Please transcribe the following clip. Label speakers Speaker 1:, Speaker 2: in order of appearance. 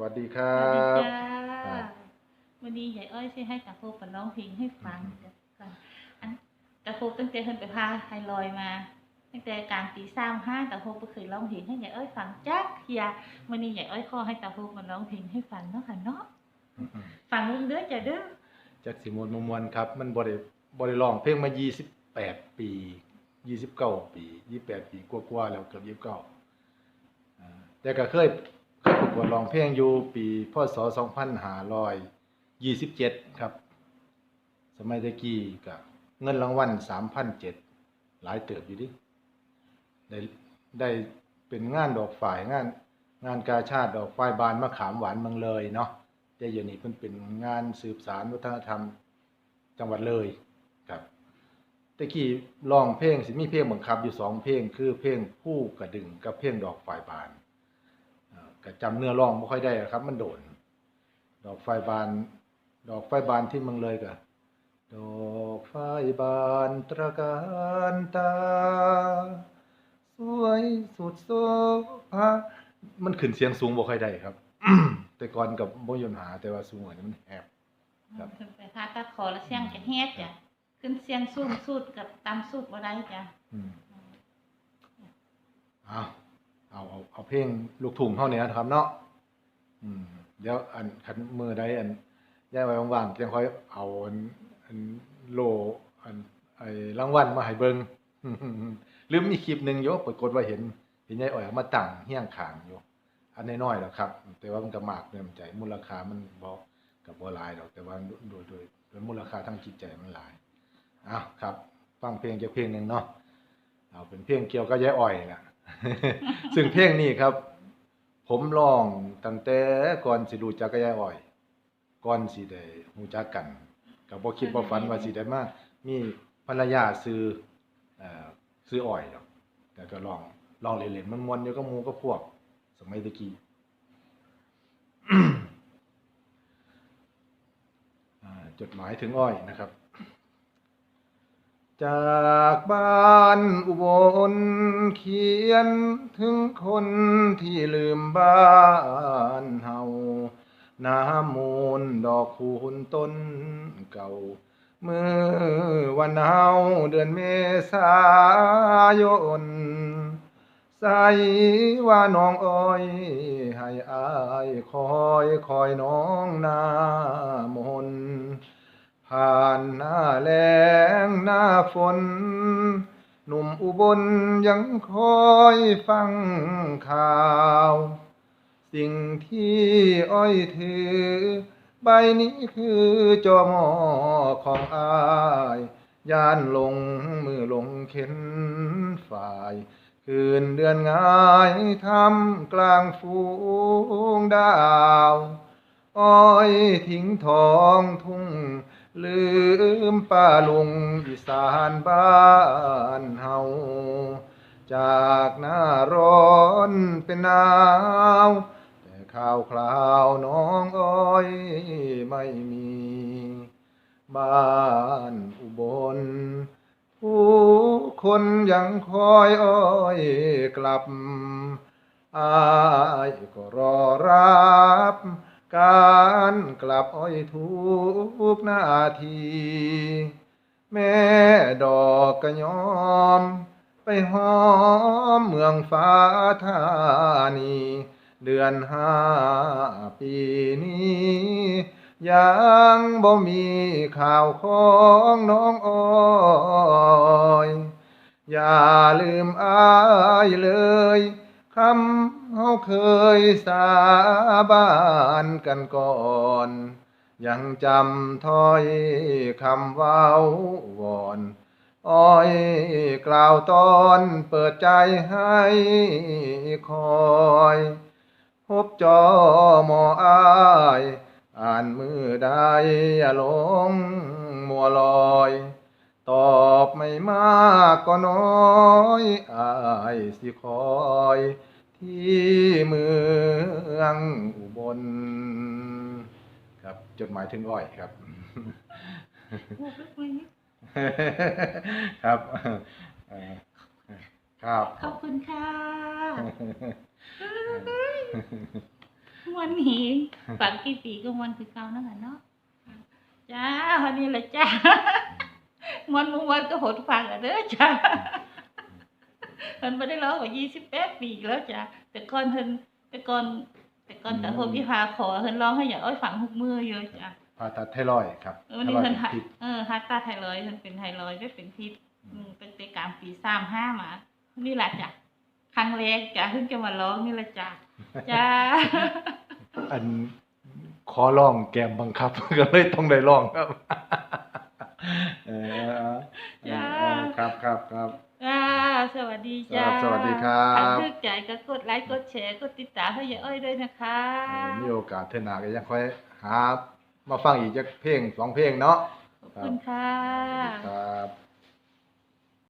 Speaker 1: วัสดีครั
Speaker 2: สวัสดี
Speaker 1: บ
Speaker 2: จ้า
Speaker 1: ครับ
Speaker 2: วันนี้ยายอ้อยใช้ให้ตาโฟกร้องเพลงให้ฟังจ้ะก่อนอันตาโฟกตั้งแต่เพิ่นไปพาไฮลอยมา ตั้งแต่กลางปีสามห้าตาโฟกบ่เคยร้องเพลงให้ยายอ้อยฟังจักเทียวันนี้ยายอ้อยขอให้ตาโฟกมาร้องเพลงให้ฟังเนาะค่ะเนาะฟังเรื่องเด้อจ้ะเด้อ
Speaker 1: จากสิมวนมมวนครับ มันบ่ได้บ่ได้ร้องเพลงมา 28 ปี 29 ปี 28 ปีกว่าๆแล้วเกือบ29อ่าแต่ก็เคยเคย ประกวดร้องเพลงอยู่ปีพศ2527 ครับ สมัยตะกี้ก็เงินรางวัล3,007หลายเติบอยู่ดิ ได้ได้เป็นงานดอกฝ่ายงานงานกาชาติดอกฝ่ายบานมะขามหวานเมืองเลยเนาะแต่เดี๋ยวนี้เพิ่นเป็นงานสืบสารวัฒนธรรมจังหวัดเลยครับตะกี้ร้องเพลงสิมีเพลงบังคับอยู่สองเพลงคือเพลงผู้กระดึงกับเพลงดอกฝ่ายบาน ก็จำเนื้อร้องบ่ค่อยได้อะครับ มันโดน ดอกฝ่ายบาน ดอกฝ่ายบานที่เมืองเลยก็ดอกฝ่ายบานตระการตา สวยสุดโสภามันขึ้นเสียงสูงบ่ค่อยได้ครับ แต่ก่อนกับบ่ยนหา แต่ว่าสูงกว่านี้มันแหบ ครับ
Speaker 2: เพิ่นไปพาตัดคอแล้วเสียงจะแฮดจ้ะขึ้นเสียงสูงสุดกับต่ำสุดบ่ได้จ้ะ
Speaker 1: อืมเอา เอาเอาเอาเพลงลูกทุ่งเฮาเนี่ยนะครับเนาะอืมเดี๋ยวอันคันมือใดอันย่ายไว้ว่างๆจังค่อยเอาอันอันโลอันไอ้รางวัลมาให้เบิ่งลืมมีคลิปหนึงอยู่ปรากฏว่าเห็นเห็นยายอ้อยเอามาตั้งเฮี้ยงข้างอยู่ อันน้อยๆแล้วครับ แต่ว่ามันก็มากเกินใจมูลค่ามันบ่กับบ่หลายดอกแต่ว่าโดยโดยโดยมูลค่าทางจิตใจมันหลายอ้าวครับฟังเพลงจากเพลงหนึ่งเนาะเอาเป็นเพลงเกี่ยวกับยายอ้อยนะ ซึ่งเพลงนี้ครับ ผมร้องตั้งแต่ก่อนสิรู้จักกับยายอ้อย ก่อนสิได้รู้จักกันก็บ่คิดบ่ฝันว่าสิได้มามีภรรยาซื้อเอ่อซื้ออ้อยดอกแต่ก็ร้องร้องเล่นๆมันม่วนอยู่กับหมู่กับพวก สมัยตะกี้จดหมายถึงอ้อยนะครับ จากบ้านอุบลเขียนถึงคนที่ลืมบ้านเฮาน้ำมูลดอกคูณต้นเก่า เมื่อวันเฮาเดือนเมษายน ใส่ว่าน้องอ้อย ให้อายคอยคอยน้องหน้ามน ผ่านหน้าแล้งหน้าฝน หนุ่มอุบลยังคอยฟังข่าว สิ่งที่อ้อยถือ ใบนี้คือจอมอของอายย่านลงมือลงเข็นฝ่าย คืนเดือนง่ายทำกลางฝูงดาว อ้อยทิ้งทองทุ่ง ลืมป้าลุงอีสานบ้านเฮา จากหน้าร้อนเป็นหนาว แต่ข่าวคราวน้องอ้อยไม่มี บ้านอุบลผู้คนยังคอยอ้อยกลับ อายก็รอรับ การกลับอ้อยทุกนาที แม่ดอกกระยอม ไปหอมเมืองฟ้าธานี เดือนห้าปีนี้ ยังบ่มีข่าวของน้องอ้อย อย่าลืมอายเลย คำเฮาเคยสาบานกันก่อน ยังจำถ้อยคำว้าวอนอ้อยกล่าวตอนเปิดใจให้คอยพบจอมออายอ่านมือใดอย่าหลงมัวลอย ตอบไม่มากก็น้อยอายสิคอย ที่เมืองอุบลครับจดหมายถึงอ้อยครับ
Speaker 2: พูดลึกไว้นิด
Speaker 1: ครับเอ่อครับ
Speaker 2: ขอบคุณค่ะมันหีฝังกี่ปีก็มันคือเก่านั่นแหละเนาะจ้าวันนี้แหละจ้ามันมวันก็หดฟังอะเด้อจ้า มันไม่ได้ร้องกว่ายี่สิบแปดปีแล้วจ้าแต่ก่อนเพิ่นแต่ก่อนแต่ก่อนแต่พวกพี่พาขอเพิ่นร้องให้อย่าอ้อยฝังหุกมืออยู่จ้า
Speaker 1: ผ่าตัดไทรอยด์ครับ
Speaker 2: เออนี่
Speaker 1: ไทรอย
Speaker 2: เพิ่น
Speaker 1: ด์
Speaker 2: หา
Speaker 1: พิษ
Speaker 2: เออฮัตตาไทรอยด์เพิ่นเป็นไทรอยด์ได้เป็นพิษอืมเป็นแต่กลารปีสามห้ามา นี่แหละจ้ะครั้งแรกจ้ะเพิ่งจะมาร้องนี่แหละจ้ะจ้า
Speaker 1: อันขอร้องแกมบังคับก็เลยต้องได้ร้องครับ เออเออเออครับครับครับ
Speaker 2: จ้า สวัสดีจ้า
Speaker 1: ครับสวัสดีครับ
Speaker 2: ถ้าทึกใจก็กดไลค์กดแชร์กดติดตามให้ยายอ้อยด้วยนะคะ
Speaker 1: เออมีโอกาสเท่าหนาก็ยังค่อยหามาฟังอีกจักเพลงสองเพลงเนาะ
Speaker 2: ขอบคุณค่ะ
Speaker 1: ครับ